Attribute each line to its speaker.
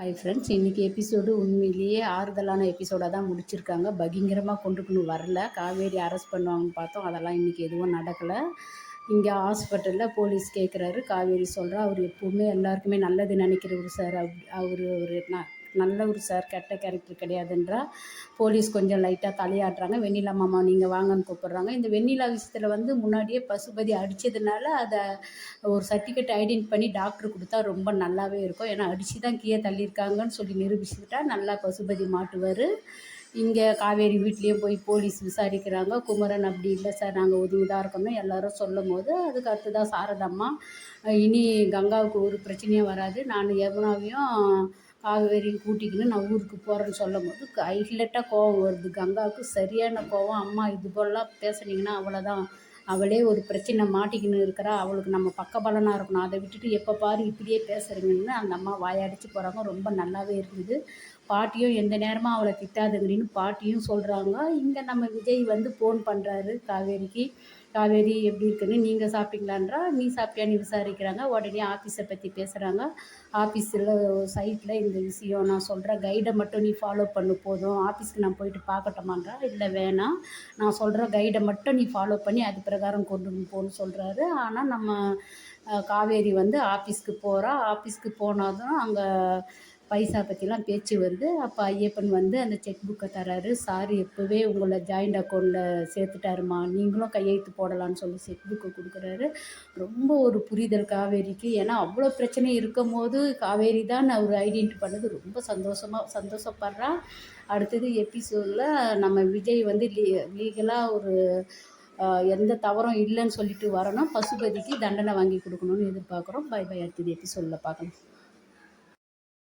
Speaker 1: Hi friends இன்றைக்கி episode உண்மையிலேயே ஆறுதலான எபிசோடாக தான் முடிச்சிருக்காங்க. பகிங்கரமாக கொண்டுக்கணும். வரல. காவேரி அரெஸ்ட் பண்ணுவாங்கன்னு பார்த்தோம். அதெல்லாம் இன்றைக்கி எதுவும் நடக்கலை. இங்கே ஹாஸ்பிட்டலில் போலீஸ் கேட்குறாரு காவேரி சொல்கிறா அவர் எப்போவுமே எல்லாருக்குமே நல்லது நினைக்கிறவர் சார் அவர் ஒரு நான் நல்ல ஒரு சார் கெட்ட கேரக்டர் கிடையாதுன்றா. போலீஸ் கொஞ்சம் லைட்டாக தலையாடுறாங்க வெண்ணிலா மாமா நீங்கள் வாங்கன்னு கூப்பிட்றாங்க. இந்த வெண்ணிலா விஷயத்தில் வந்து முன்னாடியே பசுபதி அடித்ததுனால அதை ஒரு சர்டிஃபிகேட் ஐடென்ட் பண்ணி டாக்டர் கொடுத்தா ரொம்ப நல்லாவே இருக்கும். ஏன்னா அடித்து தான் கீழே தள்ளியிருக்காங்கன்னு சொல்லி நிரூபிச்சுக்கிட்டா நல்லா பசுபதி மாட்டுவார். இங்கே காவேரி வீட்லேயும் போய் போலீஸ் விசாரிக்கிறாங்க. குமரன் அப்படி இல்லை சார் நாங்கள் உதவி தான் இருக்கோம்னு எல்லாரும் சொல்லும் போது அதுக்கு அடுத்து தான் சாரதம்மா. இனி கங்காவுக்கு ஒரு பிரச்சனையும் வராது. நான் யமுனாவையும் காவேரியும் கூட்டிக்கின்னு நான் ஊருக்கு போகிறேன்னு சொல்லும் போது ஹைலைட்டாக கோவம் வருது. கங்காவுக்கு சரியான கோவம். அம்மா இது போலலாம் பேசுனீங்கன்னா அவ்வளோதான் அவளே ஒரு பிரச்சனை மாட்டிக்கின்னு இருக்கிறா. அவளுக்கு நம்ம பக்கபலனாக இருக்கணும். அதை விட்டுட்டு எப்போ பாரு இப்படியே பேசுகிறீங்கன்னு அந்த அம்மா வாயடிச்சு போகிறாங்க ரொம்ப நல்லாவே இருக்குது. பாட்டியும் எந்த நேரமும் அவளை திட்டாதுங்கடின்னு பாட்டியும் சொல்கிறாங்க இங்கே நம்ம விஜய் வந்து ஃபோன் பண்ணுறாரு காவேரிக்கு. காவேரி எப்படி இருக்குன்னு நீங்கள் சாப்பிட்டீங்களான்றா நீ சாப்பிட்டியான்னு விசாரிக்கிறாங்க. உடனே ஆஃபீஸை பற்றி பேசுகிறாங்க ஆஃபீஸில் சைட்டில் இந்த விஷயம் நான் சொல்கிறேன் கைடை மட்டும் நீ ஃபாலோ பண்ணு போதும். ஆஃபீஸ்க்கு நான் போயிட்டு பார்க்கட்டுமான்றா? இல்லை வேணாம். நான் சொல்கிற கைடை மட்டும் நீ ஃபாலோ பண்ணி அது பிரகாரம் கொண்டு போகணும்னு சொல்கிறாரு ஆனால் நம்ம காவேரி வந்து ஆஃபீஸ்க்கு போகிறா ஆஃபீஸ்க்கு போனாலும் அங்கே பைசா பற்றிலாம் பேச்சு வருது அப்போ ஐயப்பன் வந்து அந்த செக் புக்கை தராரு. சார் எப்போவே உங்களை ஜாயிண்ட் அக்கௌண்ட்டில் சேர்த்துட்டாருமா. நீங்களும் கையெழுத்து போடலான்னு சொல்லி செக் புக்கை கொடுக்குறாரு. ரொம்ப ஒரு புரிதல் காவேரிக்கு. ஏன்னா அவ்வளோ பிரச்சனை இருக்கும் போது காவேரி தான் அவர் ஐடென்டி பண்ணது. ரொம்ப சந்தோஷமாக சந்தோஷப்படுறா. அடுத்தது எபிசோடில் நம்ம விஜய் வந்து லீ லீகலாக ஒரு எந்த தவறும் இல்லைன்னு சொல்லிட்டு வரணும். பசுபதிக்கு தண்டனை வாங்கி கொடுக்கணும்னு எதிர்பார்க்குறோம். பை பை அடுத்தது எபிசோடில் பார்க்கலாம்.